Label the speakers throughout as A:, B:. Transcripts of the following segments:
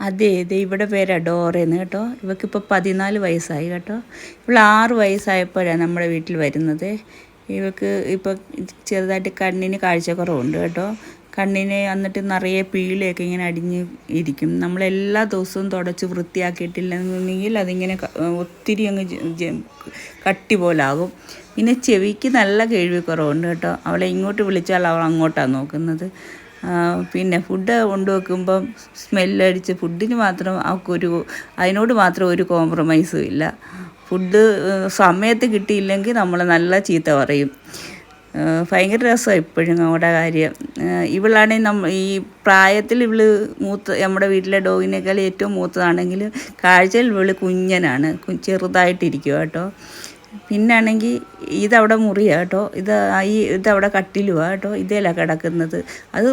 A: അതെ ഇത് ഇവിടെ പേരാ ഡോറേന്ന് കേട്ടോ. ഇവക്കിപ്പോൾ പതിനാല് വയസ്സായി കേട്ടോ. ഇവൾ ആറ് വയസ്സായപ്പോഴാണ് നമ്മുടെ വീട്ടിൽ വരുന്നത്. ഇവക്ക് ഇപ്പോൾ ചെറുതായിട്ട് കണ്ണിന് കാഴ്ചക്കുറവുണ്ട് കേട്ടോ. കണ്ണിന് എന്നിട്ട് നിറയെ പീളിയൊക്കെ ഇങ്ങനെ അടിഞ്ഞ് ഇരിക്കും. നമ്മൾ എല്ലാ ദിവസവും തുടച്ച് വൃത്തിയാക്കിയിട്ടില്ലെന്നുണ്ടെങ്കിൽ അതിങ്ങനെ ഒത്തിരി അങ്ങ് കട്ടി പോലാകും. പിന്നെ ചെവിക്ക് നല്ല കേൾവിക്കുറവുണ്ട് കേട്ടോ. അവളെ ഇങ്ങോട്ട് വിളിച്ചാൽ അവൾ അങ്ങോട്ടാണ് നോക്കുന്നത്. പിന്നെ ഫുഡ് കൊണ്ടുവെക്കുമ്പം സ്മെല്ലടിച്ച് ഫുഡിന് മാത്രം അവൾക്കൊരു അതിനോട് മാത്രം ഒരു കോംപ്രമൈസും ഇല്ല. ഫുഡ് സമയത്ത് കിട്ടിയില്ലെങ്കിൽ നമ്മൾ നല്ല ചീത്ത പറയും. ഭയങ്കര രസമാണ് ഇപ്പോഴും നമ്മുടെ കാര്യം. ഇവളാണെങ്കിൽ നമ്മ ഈ പ്രായത്തിൽ ഇവൾ മൂത്ത നമ്മുടെ വീട്ടിലെ ഡോഗിനേക്കാൾ ഏറ്റവും മൂത്തതാണെങ്കിൽ കാഴ്ചയിൽ ഇവൾ കുഞ്ഞനാണ്. ചെറുതായിട്ടിരിക്കും കേട്ടോ പിന്നാണെങ്കിൽ ഇതവിടെ മുറിയാണ് കേട്ടോ. ഇത് ഈ ഇതവിടെ കട്ടിലുവാ കേട്ടോ. ഇതേല കിടക്കുന്നത്. അത്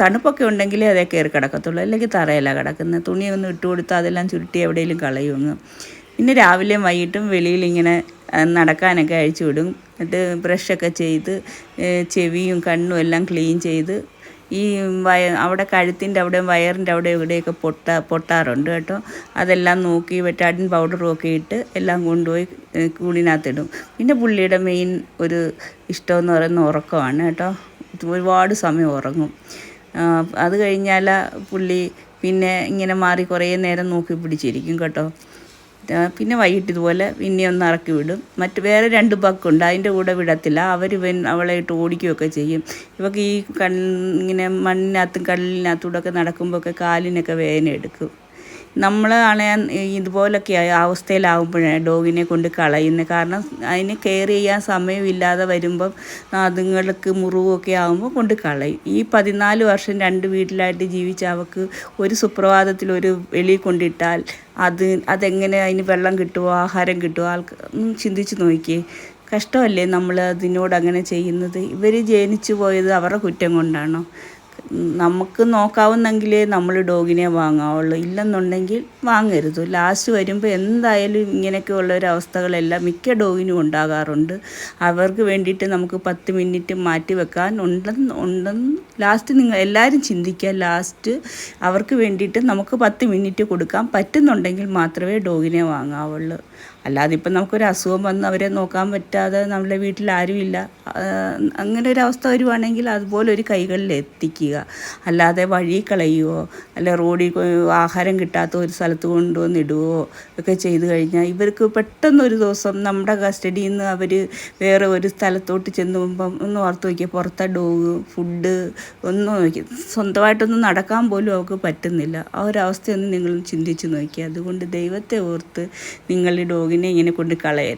A: തണുപ്പൊക്കെ ഉണ്ടെങ്കിലേ അതേ കയറി കിടക്കത്തുള്ളൂ. അല്ലെങ്കിൽ തറയിലാണ് കിടക്കുന്നത്. തുണിയൊന്നും ഇട്ട് കൊടുത്താൽ അതെല്ലാം ചുരുട്ടി എവിടെയെങ്കിലും കളയും അങ്ങ് പിന്നെ രാവിലെയും വൈകിട്ടും വെളിയിൽ ഇങ്ങനെ നടക്കാനൊക്കെ അഴിച്ചു വിടും. എന്നിട്ട് ബ്രഷൊക്കെ ചെയ്ത് ചെവിയും കണ്ണും എല്ലാം ക്ലീൻ ചെയ്ത് ഈ വയ അവിടെ കഴുത്തിന്റെ അവിടെയും വയറിന്റെ അവിടെ ഇവിടെയൊക്കെ പൊട്ട പൊട്ടാറുണ്ട് കേട്ടോ. അതെല്ലാം നോക്കി വെറ്റാടിൻ പൗഡറും ഒക്കെ ഇട്ട് എല്ലാം കൊണ്ടുപോയി കൂടിനകത്തിടും പിന്നെ പുള്ളിയുടെ മെയിൻ ഒരു ഇഷ്ടമെന്ന് പറയുന്ന ഉറക്കമാണ് കേട്ടോ. ഒരുപാട് സമയം ഉറങ്ങും. അത് കഴിഞ്ഞാൽ പുള്ളി പിന്നെ ഇങ്ങനെ മാറി കുറേ നേരം നോക്കി പിടിച്ചിരിക്കും കേട്ടോ. പിന്നെ വൈകിട്ട് ഇതുപോലെ പിന്നെ ഒന്ന് ഇറക്കി വിടും. മറ്റ് വേറെ രണ്ട് ബക്കുണ്ട് അതിന്റെ കൂടെ വിടത്തില്ല. അവർ ഇവൻ അവളെ ഇട്ട് ഓടിക്കുകയൊക്കെ ചെയ്യും. ഇവക്ക് ഈ കൺ ഇങ്ങനെ മണ്ണിനകത്തും കല്ലിനകത്തൂടെ ഒക്കെ നടക്കുമ്പോഴൊക്കെ കാലിനൊക്കെ വേദന എടുക്കും. നമ്മൾ ആണെ ഇതുപോലൊക്കെ അവസ്ഥയിലാവുമ്പോഴാണ് ഡോഗിനെ കൊണ്ട് കളയുന്നത് കാരണം അതിന് കെയർ ചെയ്യാൻ സമയമില്ലാതെ വരുമ്പം അതുങ്ങൾക്ക് മുറിവൊക്കെ ആകുമ്പോൾ കൊണ്ട് കളയും. ഈ പതിനാല് വർഷം രണ്ട് വീട്ടിലായിട്ട് ജീവിച്ച അവക്ക് ഒരു സുപ്രഭാതത്തിൽ ഒരു വെളിയിൽ കൊണ്ടിട്ടാൽ അത് അതെങ്ങനെ അതിന് വെള്ളം കിട്ടുമോ ആഹാരം കിട്ടുമോ ആൾക്ക് ചിന്തിച്ച് നോക്കിയേ. കഷ്ടമല്ലേ നമ്മൾ അതിനോട് അങ്ങനെ ചെയ്യുന്നത്? ഇവർ ജനിച്ചു പോയത് അവരുടെ കുറ്റം കൊണ്ടാണോ? നമുക്ക് നോക്കാവുന്നെങ്കിൽ നമ്മൾ ഡോഗിനെ വാങ്ങാവുള്ളൂ. ഇല്ലെന്നുണ്ടെങ്കിൽ വാങ്ങരുത്. ലാസ്റ്റ് വരുമ്പോൾ എന്തായാലും ഇങ്ങനെയൊക്കെ ഉള്ള ഒരു അവസ്ഥകളെല്ലാം മിക്ക ഡോഗിനും ഉണ്ടാകാറുണ്ട്. അവർക്ക് വേണ്ടിയിട്ട് നമുക്ക് പത്ത് മിനിറ്റ് മാറ്റി വെക്കാൻ ഉണ്ടെന്ന് ഉണ്ടെന്ന് ലാസ്റ്റ് നിങ്ങൾ എല്ലാവരും ചിന്തിക്കുക. ലാസ്റ്റ് അവർക്ക് വേണ്ടിയിട്ട് നമുക്ക് പത്ത് മിനിറ്റ് കൊടുക്കാൻ പറ്റുന്നുണ്ടെങ്കിൽ മാത്രമേ ഡോഗിനെ വാങ്ങാവുള്ളൂ. അല്ലാതെ ഇപ്പം നമുക്കൊരു അസുഖം വന്ന് അവരെ നോക്കാൻ പറ്റാതെ നമ്മുടെ വീട്ടിൽ ആരുമില്ല. അങ്ങനെ ഒരു അവസ്ഥ വരുവാണെങ്കിൽ അതുപോലെ ഒരു കൈകളിൽ എത്തിക്കുക. അല്ലാതെ വഴി കളയുകയോ അല്ലെ റോഡിൽ ആഹാരം കിട്ടാത്ത ഒരു സ്ഥലത്ത് കൊണ്ടുവന്നിടുകയോ ഒക്കെ ചെയ്തു കഴിഞ്ഞാൽ ഇവർക്ക് പെട്ടെന്ന് ഒരു ദിവസം നമ്മുടെ കസ്റ്റഡിയിൽ നിന്ന് അവർ വേറെ ഒരു സ്ഥലത്തോട്ട് ചെന്നുമ്പം ഒന്ന് ഓർത്ത് നോക്കിയാൽ പുറത്തെ ഡോഗ് ഫുഡ് ഒന്നും നോക്കി സ്വന്തമായിട്ടൊന്നും നടക്കാൻ പോലും അവർക്ക് പറ്റുന്നില്ല. ആ ഒരു അവസ്ഥയൊന്ന് നിങ്ങൾ ചിന്തിച്ച് നോക്കി അതുകൊണ്ട് ദൈവത്തെ ഓർത്ത് നിങ്ങൾ ഈ ഡോഗിനെ ഇങ്ങനെ കൊണ്ട് കളയരുത്.